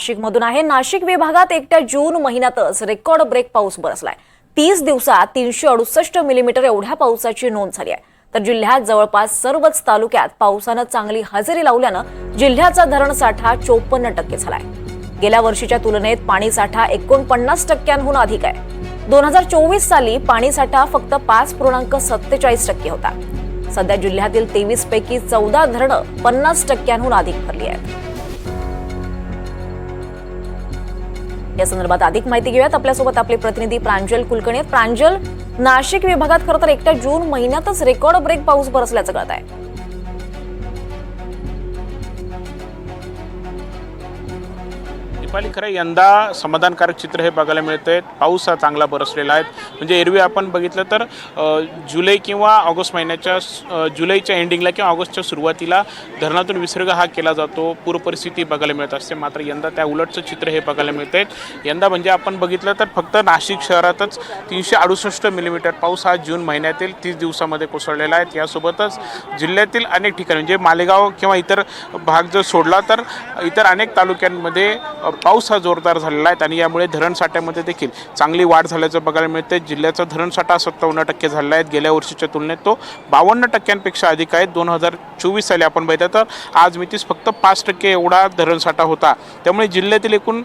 नाशिकमधून आहे. नाशिक विभागात एकट्या जून महिन्यातच रेकॉर्ड ब्रेक पाऊस बरसलाय. तीस दिवसात तीनशे अडुसष्ट मिलीमीटर एवढ्या पावसाची नोंद झाली आहे. तर जिल्ह्यात जवळपास सर्वच तालुक्यात पावसानं चांगली हजेरी लावल्यानं जिल्ह्याचा धरणसाठा चोपन्न टक्के झालाय. गेल्या वर्षीच्या तुलनेत पाणीसाठा एकोणपन्नास टक्क्यांहून अधिक आहे. दोन हजार चोवीस साली पाणीसाठा फक्त पाच पूर्णांक सत्तेचाळीस टक्के होता. सध्या जिल्ह्यातील तेवीस पैकी चौदा धरणं पन्नास टक्क्यांहून अधिक भरली आहेत. या संदर्भात अधिक माहिती घेऊयात. आपल्यासोबत आपले प्रतिनिधी प्रांजल कुलकर्णी प्रांजल नाशिक विभागात खरं तर एकट्या जून महिन्यातच रेकॉर्ड ब्रेक पाऊस बरसल्याचं कळत आहे. दीपाली खरं यंदा समाधानकारक चित्र हे बघायला मिळतंय. पाऊस हा चांगला बरसलेला आहे. म्हणजे एरवी आपण बघितलं तर जुलै किंवा ऑगस्ट महिन्याच्या जुलैच्या एंडिंगला किंवा ऑगस्टच्या सुरुवातीला धरणातून विसर्ग हा केला जातो. पूर परिस्थिती बघायला मिळत असते. मात्र यंदा त्या उलटचं चित्र हे बघायला मिळतंय. यंदा म्हणजे आपण बघितलं तर फक्त नाशिक शहरातच तीनशे अडुसष्ट मिलीमीटर पाऊस हा जून महिन्यातील तीस दिवसामध्ये कोसळलेला आहे. यासोबतच जिल्ह्यातील अनेक ठिकाणी म्हणजे मालेगाव किंवा इतर भाग जर सोडला तर इतर अनेक तालुक्यांमध्ये पाऊस हा जोरदार झालेला आहे. आणि यामुळे धरणसाठ्यामध्ये देखील चांगली वाढ झाल्याचं बघायला मिळते जिल्ह्याचा धरणसाठा सत्तावन्न टक्के झालेला आहे. गेल्या वर्षीच्या तुलनेत तो बावन्न टक्क्यांपेक्षा अधिक आहे. दोन हजार चोवीस साली आपण बघितलं तर आज मितीस फक्त पाच टक्के एवढा धरणसाठा होता. त्यामुळे जिल्ह्यातील एकूण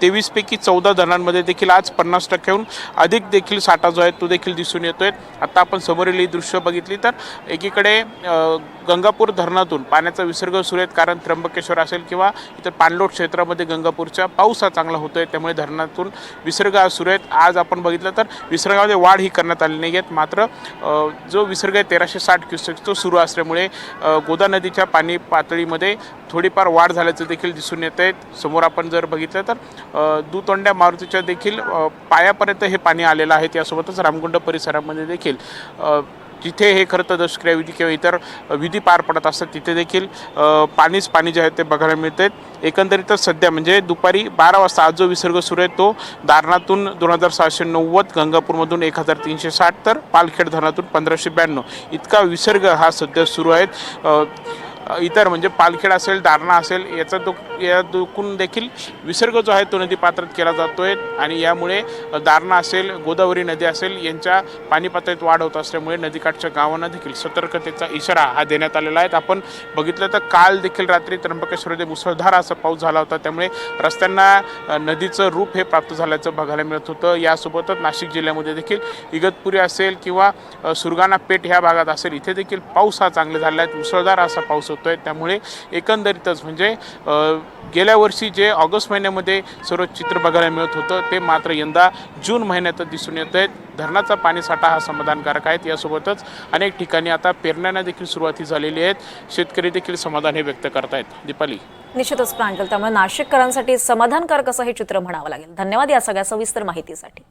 तेवीसपैकी चौदा धरणांमध्ये देखील आज पन्नास टक्क्याहून अधिक देखील साठा जो आहे तो देखील दिसून येतो आहे आता आपण समोरील ही दृश्य बघितली तर एकीकडे गंगापूर धरणातून पाण्याचा विसर्ग सुरू आहेत. कारण त्र्यंबकेश्वर असेल किंवा इतर पाणलोट क्षेत्रामध्ये गंगापूरच्या पाऊस हा चांगला होतोय त्यामुळे धरणातून विसर्ग सुरू आहेत. आज आपण बघितलं तर विसर्गामध्ये वाढ ही करण्यात आली नाही आहेत मात्र जो विसर्ग आहे तेराशे साठ क्युसेक तो सुरू असल्यामुळे गोदा नदीच्या पाणी पातळीमध्ये थोडीफार वाढ झाल्याचं देखील दिसून येत आहे. समोर आपण जर बघितलं तर दुतोंड्या मारुतीच्या देखील पायापर्यंत हे पाणी आलेलं आहे. त्यासोबतच रामकुंड परिसरामध्ये देखील जिथे हे खरं तर दशक्रियाविधी किंवा इतर विधी पार पडत असतात तिथे देखील पाणीच पाणी जे आहे ते बघायला मिळते. एकंदरीतच सध्या म्हणजे दुपारी बारा वाजता आज जो विसर्ग सुरू आहे तो दारणातून दोन हजार सहाशे नव्वद गंगापूरमधून एक हजार तीनशे साठ तर पालखेड धरणातून पंधराशे ब्याण्णव. इतका विसर्ग हा सध्या सुरू आहे. इतर म्हणजे पालखेड असेल दारणा असेल याचा दु या दुखून देखील विसर्ग जो आहे तो नदी पात्रात केला जातो आहे आणि यामुळे दारणा असेल गोदावरी नदी असेल यांच्या पाणी पातळीत वाढ होत असल्यामुळे नदीकाठच्या गावांना देखील सतर्कतेचा इशारा हा देण्यात आलेला आहे. आपण बघितलं तर काल देखील रात्री त्र्यंबकेश्वरमध्ये मुसळधार असा पाऊस झाला होता. त्यामुळे रस्त्यांना नदीचं रूप हे प्राप्त झाल्याचं बघायला मिळत होतं. यासोबतच नाशिक जिल्ह्यामध्ये देखील इगतपुरी असेल किंवा सुरगाणा पेठ ह्या भागात असेल इथे देखील पाऊस हा चांगला झाला आहे. मुसळधार असा पाऊस होतोय. त्यामुळे एकंदरीतच म्हणजे गेल्या वर्षी जे ऑगस्ट महिन्यामध्ये सर्व चित्र बघायला मिळत होतं ते मात्र यंदा जून महिन्यातच दिसून येत आहेत धरणाचा पाणीसाठा हा समाधानकारक आहे. यासोबतच अनेक ठिकाणी आता पेरण्यांना देखील सुरुवाती झालेली आहेत. शेतकरी देखील समाधान हे व्यक्त करतायत. दीपाली. निश्चितच प्रांजल त्यामुळे नाशिककरांसाठी समाधानकारक असं हे चित्र म्हणावं लागेल. धन्यवाद या सगळ्या सविस्तर माहितीसाठी.